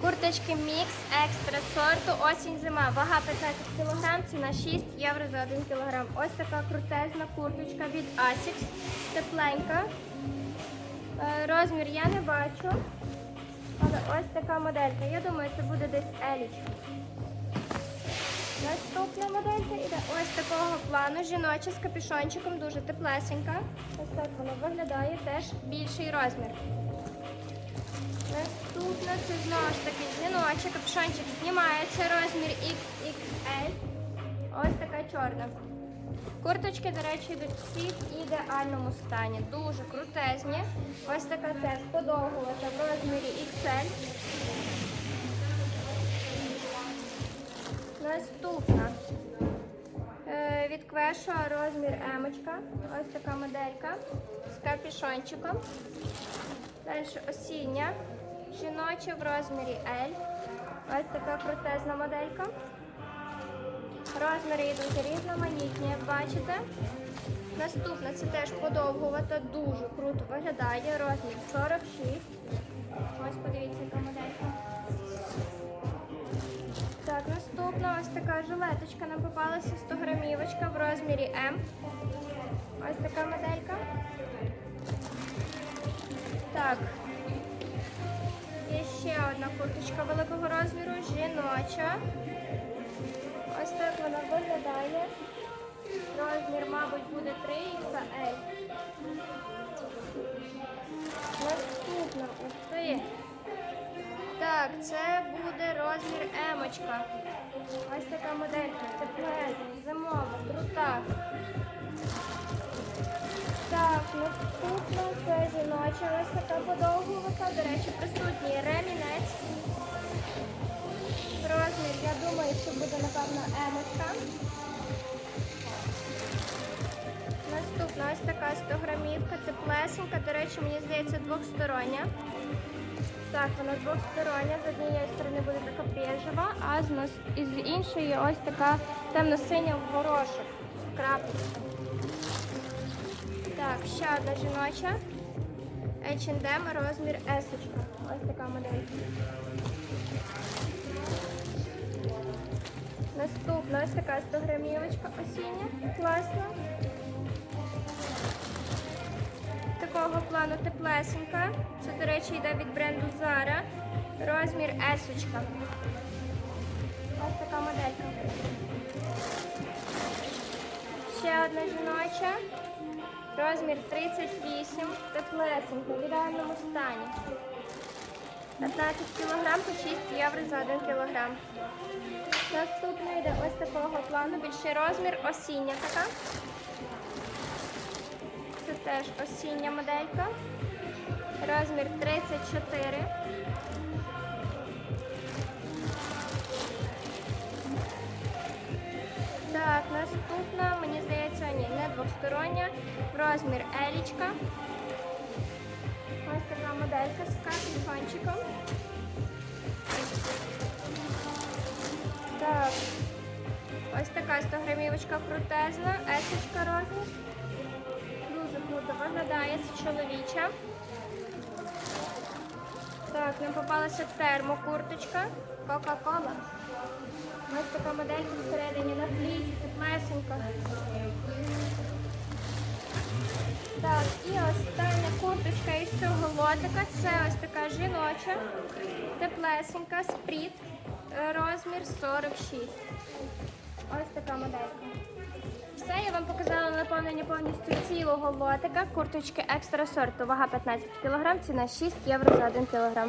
Курточки Мікс екстра сорту, осінь зима. Вага 15 кг, ціна 6 євро за 1 кг. Ось така крутезна курточка від Asics. Тепленька. Е, Розмір я не бачу. Але ось така моделька. Я думаю, це буде десь елічка. Наступна моделька іде ось такого плану. Жіноча з капюшончиком, дуже теплесенька. Ось так вона виглядає, теж більший розмір. Наступна це знову ж таки жіноча, капюшончик знімається, розмір XXL. Ось така чорна. Курточки, до речі, йдуть всі в ідеальному стані. Дуже крутезні. Ось така теж подовгувата в розмірі XL. Наступна. Е, Від квешу розмір емочка. Ось така моделька з капюшончиком. Далі осіння. Жіноча в розмірі L. Ось така крутезна моделька. Розміри йдуть різноманітні, як бачите. Наступна це теж подовгувата, дуже круто виглядає. Розмір 46. Ось подивіться, яка моделька. Так, наступна ось така жилеточка нам попалася 100 грамівочка в розмірі М. Ось така моделька. Так. Ще одна курточка великого розміру, жіноча. Ось так вона виглядає. Розмір, мабуть, буде 3XL. Наступна, ти. Так, це буде розмір емочка. Ось така моделька. Теплезна, зимова, крута. Так, наступна це жіноча, ось така подовгувата. До речі, присутній грамівка. До речі, мені здається, двохстороння. Так, вона двохстороння. З однієї сторони буде така бежева, а з, нас... із іншої ось така темно-синя в горошок. Крапочка. Так, ще одна жіноча. H&M, розмір S. Ось така модель. Наступна ось така 100 грамівочка осіння. Класна. Плану теплесенька. Це, до речі, йде від бренду Zara. Розмір S. Ось така моделька. Ще одна жіноча. Розмір 38, теплесенька, в ідеальному стані. 15 кг по 6 євро за 1 кг. Наступна йде ось такого плану, більший розмір, осіння така. Теж осіння моделька. Розмір 34. Так, наступна, мені здається, ні, не двостороння. Розмір елічка. Ось така моделька з капюшончиком. Так. Ось така 100 грамівочка крутезна, есочка розмір. Дуже круто виглядає, це чоловіча. Так, нам попалася термокурточка, Кока-Кола. Ось така моделька всередині на флісі, теплесенька. Так, і остання курточка із цього лотика. Це ось така жіноча, теплесенька, спріт, розмір 46. Ось така моделька. Все, я вам показала наповнення повністю цілого лотика. Курточки екстра сорту, вага 15 кг, ціна 6 євро за 1 кг.